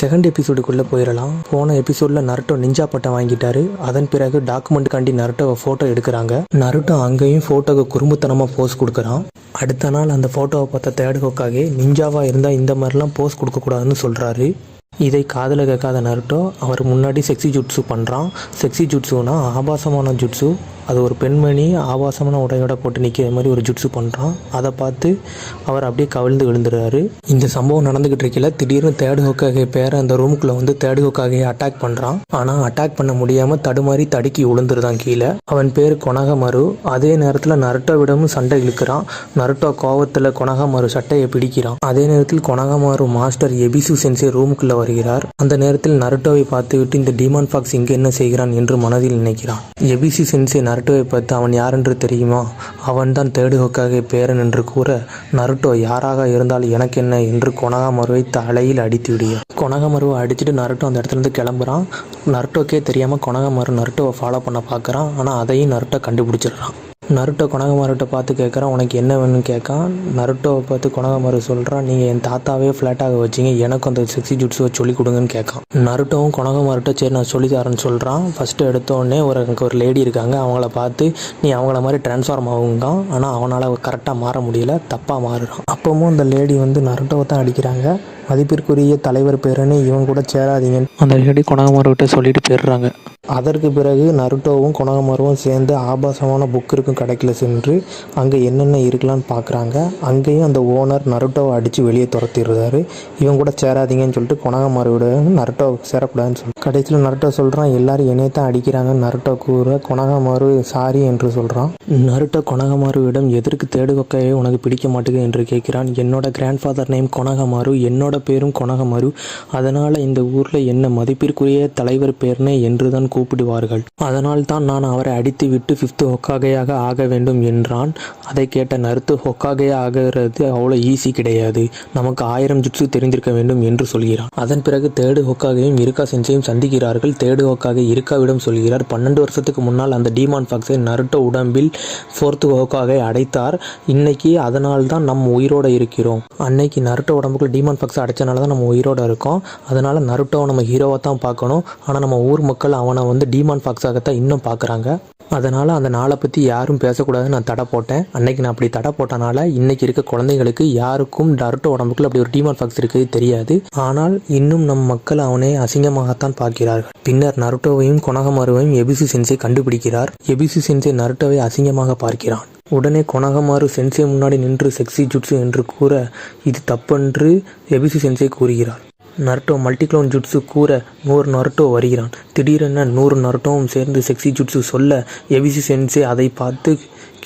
Second எபிசோடுக்குள்ளே போயிடலாம் போன எபிசோடில் நருட்டோ நிஞ்சா பட்டம் வாங்கிட்டாரு. அதன் பிறகு டாக்குமெண்ட்டுக்காண்டி நருட்டோவை ஃபோட்டோ எடுக்கிறாங்க. நருட்டோ அங்கேயும் ஃபோட்டோக்கு குறும்புத்தனமாக போஸ் கொடுக்குறான். அடுத்த நாள் அந்த ஃபோட்டோவை பார்த்த தேடுகோக்காகே நிஞ்சாவாக இருந்தால் இந்த மாதிரிலாம் போஸ் கொடுக்கக்கூடாதுன்னு சொல்கிறாரு இதை காதில் கேட்காத நருட்டோ அவர் முன்னாடி செக்ஸி ஜுட்ஸு பண்ணுறான் செக்ஸி ஜுட்ஸுனா ஆபாசமான ஜுட்ஸு அது ஒரு பெண்மணி ஆபாசமான உடையோட போட்டு நிற்கிற மாதிரி ஒரு ஜுட்ஸு பண்ணுறான் அதை பார்த்து அவர் அப்படியே கவிழ்ந்து விழுந்துடுறாரு. இந்த சம்பவம் நடந்துக்கிட்டு இருக்கல திடீர்னு தேர்டு ஹோக்காகே பேரை அந்த ரூமுக்குள்ளே வந்து தேர்டு ஹோக்காகே அட்டாக் பண்ணுறான் ஆனால் அட்டாக் பண்ண முடியாமல் தடுமாறி தடுக்கி விழுந்துருதான் கீழே. அவன் பேர் கொனகமரு. அதே நேரத்தில் நருட்டோவிடமும் சண்டை இழுக்கிறான். நருட்டோ கோவத்தில் கொனகமரு சட்டையை பிடிக்கிறான். அதே நேரத்தில் கொனகமாரு மாஸ்டர் எபிசு சென்சே ரூமுக்குள்ள வருகிறார். அந்த நேரத்தில் நருட்டோவை பார்த்துவிட்டு இந்த டிமான் ஃபாக்ஸ் இங்கே என்ன செய்கிறான் என்று மனதில் நினைக்கிறான். எபிசி சென்சே நருட்டோவை பார்த்து அவன் யார் என்று தெரியுமா? அவன்தான் தேடு ஹோக்காகே பேரன் என்று கூற நருட்டோ யாராக இருந்தால் எனக்கு என்ன? என்று கொனகாமருவை தலையில் அடித்து விடுகிறார். கொனகமருவை அடிச்சுட்டு நருட்டோ அந்த இடத்துல இருந்து கிளம்புறான். நருட்டோக்கே தெரியாமல் கொனகமரு நருட்டோவை ஃபாலோ பண்ண பார்க்குறான். ஆனால் அதையும் நருட்டோ கண்டுபிடிச்சிடுறான். நருட்டோ கொனகமாருட்ட பார்த்து கேட்குறான் உனக்கு என்ன வேணும்னு கேட்கான் நருட்டோவை பார்த்து கொனகமாரு சொல்கிறான் நீங்கள் என் தாத்தாவே ஃப்ளாட்டாக வச்சிங்க எனக்கும் அந்த சிக்ஸி ஜுட்ஸுவை சொல்லி கொடுங்கன்னு கேட்கான். நருட்டோவும் கொனகமாருட்ட சரி நான் சொல்லி தரேன்னு சொல்கிறான் ஃபஸ்ட்டு எடுத்தோடனே ஒரு எனக்கு ஒரு லேடி இருக்காங்க அவங்கள பார்த்து நீ அவங்கள மாதிரி ட்ரான்ஸ்ஃபார்ம் ஆகுங்க ஆனால் அவனால் கரெக்டாக மாற முடியல தப்பாக மாறுறான். அப்பவும் அந்த லேடி வந்து நருட்டோவை தான் அடிக்கிறாங்க. மதிப்பிற்குரிய தலைவர் பேருன்னு இவன் கூட சேராதீங்கன்னு. அந்த லேடி கொனகமாருக்கிட்ட சொல்லிட்டு போயிடுறாங்க. அதற்கு பிறகு நருட்டோவும் கொனகமாருவும் சேர்ந்து ஆபாசமான புக் இருக்கும் கடைக்கில் சென்று அங்கே என்னென்ன இருக்கலான்னு பார்க்குறாங்க. அங்கேயும் அந்த ஓனர் நருட்டோவை அடித்து வெளியே துரத்திடுறாரு. இவன் கூட சேராதீங்கன்னு சொல்லிட்டு கொனகமாருவிட நருட்டோ சேரக்கூடாதுன்னு சொல்லி கடைசியில் நருட்டோ சொல்கிறான் எல்லாரும் என்னை தான் அடிக்கிறாங்க நருட்டோ கூற கொனகமாரு சாரி என்று சொல்கிறான் நருட்டோ கொனகமாருவிடம் எதற்கு தேடுகொக்கையை உனக்கு பிடிக்க மாட்டேங்குது என்று கேட்கிறான். என்னோட கிராண்ட் ஃபாதர் நேம் கொனகமாரு என்னோட பேரும் கொனகமாரு. அதனால் இந்த ஊரில் என்ன மதிப்பிற்குரிய தலைவர் பேர்னே என்று தான் கூப்பிடுவார்கள். அதனால் தான் நான் அவரை அடித்து விட்டு ஃபிஃப்த்து ஹொக்காகையாக ஆக வேண்டும் என்றான். அதை கேட்ட நருத்து ஹொக்காகையாக ஆகிறது அவ்வளோ ஈஸி கிடையாது. நமக்கு ஆயிரம் ஜுட்ஸு தெரிந்திருக்க வேண்டும் என்று சொல்கிறான். அதன் பிறகு தேடு ஹொக்காகையும் இருக்கா செஞ்சையும் சந்திக்கிறார்கள். தேடு ஹொக்காகை இருக்காவிடம் சொல்கிறார். பன்னெண்டு வருஷத்துக்கு முன்னால் அந்த டிமான் ஃபாக்ஸை நருட்டோ உடம்பில் ஃபோர்த்து ஹோக்காகை அடைத்தார். இன்னைக்கு அதனால் தான் நம்ம உயிரோட இருக்கிறோம். அன்னைக்கு நருட்டோ உடம்புக்குள்ள டீமான் ஃபாக்ஸ் அடைச்சனால தான் நம்ம உயிரோட இருக்கோம். அதனால் நருட்டோவை நம்ம ஹீரோவாக தான் பார்க்கணும். ஆனால் நம்ம ஊர் மக்கள் அவனை வந்து டிமான் ஃபாக்ஸாகத்தான் இன்னும் பார்க்குறாங்க. அதனால் அந்த நாளை பற்றி யாரும் பேசக்கூடாதுன்னு நான் தடை போட்டேன். அன்னைக்கு நான் அப்படி தடை போட்டனால இன்னைக்கு இருக்க குழந்தைங்களுக்கு யாருக்கும் நருட்டோ உடம்புக்குள்ள அப்படி ஒரு டீமான் ஃபாக்ஸ் இருக்குது தெரியாது. ஆனால் இன்னும் நம் மக்கள் அவனை அசிங்கமாகத்தான் பார்க்கிறார்கள். பின்னர் நருட்டோவையும் கொனகமாருவையும் எபிசு சென்சை கண்டுபிடிக்கிறார். எபிசு சென்சை நருட்டோவை அசிங்கமாக பார்க்கிறான். உடனே கொனகமாறு சென்சே முன்னாடி நின்று செக்ஸி ஜுட்ஸு என்று கூற இது தப்பென்று எபிசு சென்சே கூறுகிறார். நருட்டோ மல்டிக்ளோன் ஜுட்ஸு கூற நூறு நருட்டோ வருகிறான். திடீரென நூறு நருட்டோவும் சேர்ந்து செக்ஸி ஜுட்ஸு சொல்ல எபிசி சென்சே அதை பார்த்து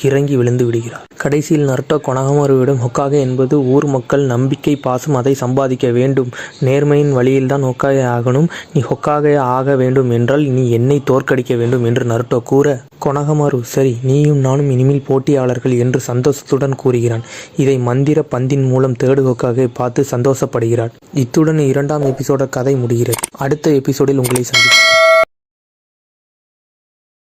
கிறங்கி விழுந்து விடுகிறார். கடைசியில் நருட்டோ கொனகமாருவிடம் ஹொக்காகே என்பது ஊர் மக்கள் நம்பிக்கை பாசம் அதை சம்பாதிக்க வேண்டும். நேர்மையின் வழியில்தான் ஹொக்காகே ஆகணும். நீ ஹொக்காகே ஆக வேண்டும் என்றால் நீ என்னை தோற்கடிக்க வேண்டும் என்று நருட்டோ கூற கொனகமாரு சரி நீயும் நானும் இனிமேல் போட்டியாளர்கள் என்று சந்தோஷத்துடன் கூறுகிறான். இதை மந்திர பந்தின் மூலம் தேடு ஹொக்காக பார்த்து சந்தோஷப்படுகிறார். இத்துடன் இரண்டாம் எபிசோட கதை முடிகிறது. அடுத்த எபிசோடில் உங்களை சந்திப்போம்.